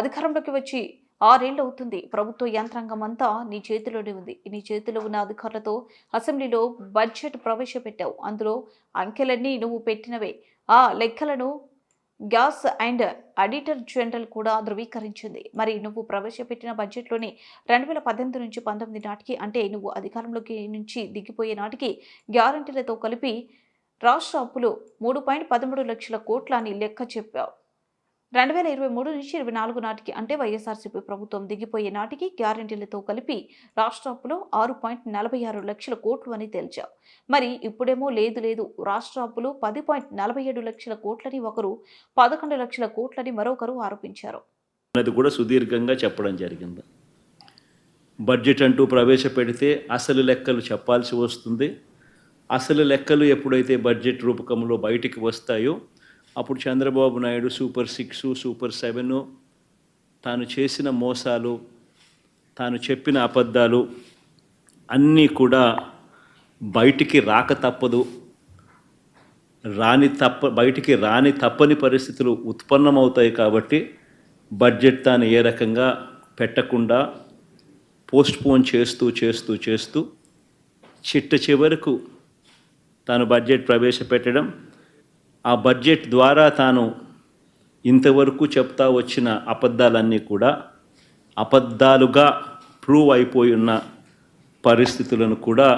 అధికారంలోకి వచ్చి ఆరేళ్ళు అవుతుంది. ప్రభుత్వ యంత్రాంగం అంతా నీ చేతిలోనే ఉంది. నీ చేతిలో ఉన్న అధికారులతో అసెంబ్లీలో బడ్జెట్ ప్రవేశపెట్టావు. అందులో అంకెలన్నీ నువ్వు పెట్టినవే. ఆ లెక్కలను గ్యాస్ అండ్ ఆడిటర్ జనరల్ కూడా ధృవీకరించింది. మరి నువ్వు ప్రవేశపెట్టిన బడ్జెట్లోని రెండు వేల పద్దెనిమిది నుంచి పంతొమ్మిది నాటికి అంటే నువ్వు అధికారంలోకి నుంచి దిగిపోయే నాటికి గ్యారంటీలతో కలిపి రాష్ట్ర అప్పులు మూడు పాయింట్ పదమూడు లక్షల కోట్ల అని లెక్క చెప్పావు. రెండు వేల ఇరవై మూడు నుంచి ఇరవై నాలుగు నాటికి అంటే వైఎస్ఆర్సీపీ ప్రభుత్వం దిగిపోయే నాటికి గ్యారంటీలతో కలిపి రాష్ట్ర అప్పులో ఆరు పాయింట్ నలభై ఆరు లక్షల కోట్లు అని తేల్చావు మరి ఇప్పుడేమో లేదు లేదు రాష్ట్ర అప్పులు పది పాయింట్ నలభై ఏడు లక్షల కోట్లని ఒకరు పదకొండు లక్షల కోట్లని మరొకరు ఆరోపించారు. అది కూడా సుదీర్ఘంగా చెప్పడం జరిగింది. బడ్జెట్ అంటూ ప్రవేశపెడితే అసలు లెక్కలు చెప్పాల్సి వస్తుంది. అసలు లెక్కలు ఎప్పుడైతే బడ్జెట్ రూపకంలో బయటికి వస్తాయో అప్పుడు Chandrababu Naidu super six super seven తాను చేసిన మోసాలు తాను చెప్పిన అబద్ధాలు అన్నీ కూడా బయటికి రాక తప్పదు. రాని తప్ప బయటికి రాని తప్పని పరిస్థితులు ఉత్పన్నమవుతాయి కాబట్టి బడ్జెట్ తాను ఏ రకంగా పెట్టకుండా పోస్ట్పోన్ చేస్తూ చేస్తూ చేస్తూ చిట్ట చివరకు తాను బడ్జెట్ ప్రవేశపెట్టడం ఆ బడ్జెట్ ద్వారా తాను ఇంతవరకు చెప్తా వచ్చిన అబద్ధాలన్నీ కూడా అబద్ధాలుగా ప్రూవ్ అయిపోయి ఉన్న పరిస్థితులను కూడా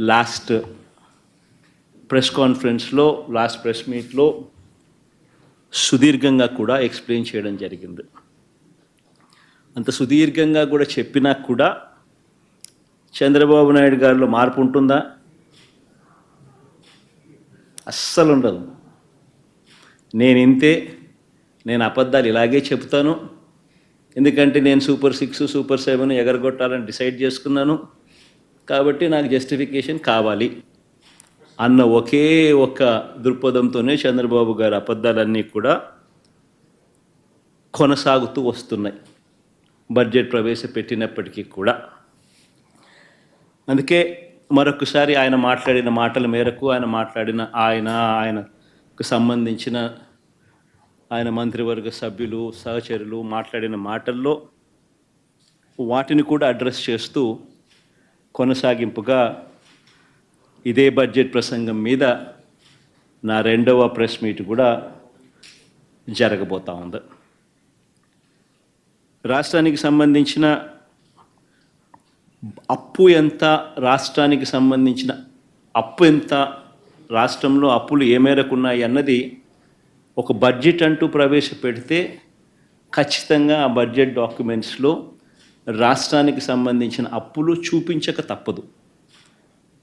లాస్ట్ ప్రెస్ కాన్ఫరెన్స్లో లాస్ట్ ప్రెస్ మీట్లో సుదీర్ఘంగా కూడా ఎక్స్ప్లెయిన్ చేయడం జరిగింది. అంత సుదీర్ఘంగా కూడా చెప్పినా కూడా చంద్రబాబు నాయుడు గారిలో మార్పు ఉంటుందా? అస్సలు ఉండదు. నేను ఇంతే నేను అబద్ధాలు ఇలాగే చెప్తాను ఎందుకంటే నేను సూపర్ సిక్స్ సూపర్ సెవెన్ ఎగరగొట్టాలని డిసైడ్ చేసుకున్నాను. కాబట్టి నాకు జస్టిఫికేషన్ కావాలి. అన్న ఒకే ఒక్క దృక్పథంతోనే చంద్రబాబు గారి అబద్ధాలన్నీ కూడా కొనసాగుతూ వస్తున్నాయి. బడ్జెట్ ప్రవేశపెట్టినప్పటికీ కూడా. అందుకే మరొకసారి ఆయన మాట్లాడిన మాటల మేరకు ఆయన మాట్లాడిన ఆయన ఆయనకు సంబంధించిన ఆయన మంత్రివర్గ సభ్యులు సహచరులు మాట్లాడిన మాటల్లో వాటిని కూడా అడ్రస్ చేస్తూ కొనసాగింపుగా ఇదే బడ్జెట్ ప్రసంగం మీద నా రెండవ ప్రెస్ మీట్ కూడా జరగబోతా ఉంది. రాష్ట్రానికి సంబంధించిన అప్పు ఎంత రాష్ట్రానికి సంబంధించిన అప్పు ఎంత రాష్ట్రంలో అప్పులు ఏ మేరకు ఉన్నాయి అన్నది ఒక బడ్జెట్ అంటూ ప్రవేశపెడితే ఖచ్చితంగా ఆ బడ్జెట్ డాక్యుమెంట్స్లో రాష్ట్రానికి సంబంధించిన అప్పులు చూపించక తప్పదు.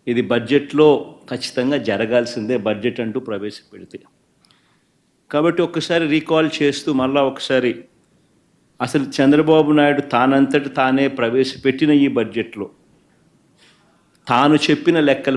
ఇది బడ్జెట్లో ఖచ్చితంగా జరగాల్సిందే బడ్జెట్ అంటూ ప్రవేశపెడితే. కాబట్టి ఒక్కసారి రీకాల్ చేస్తూ మళ్ళా ఒకసారి అసలు చంద్రబాబు నాయుడు తానంతటి తానే ప్రవేశపెట్టిన ఈ బడ్జెట్లో తాను చెప్పిన లెక్కలు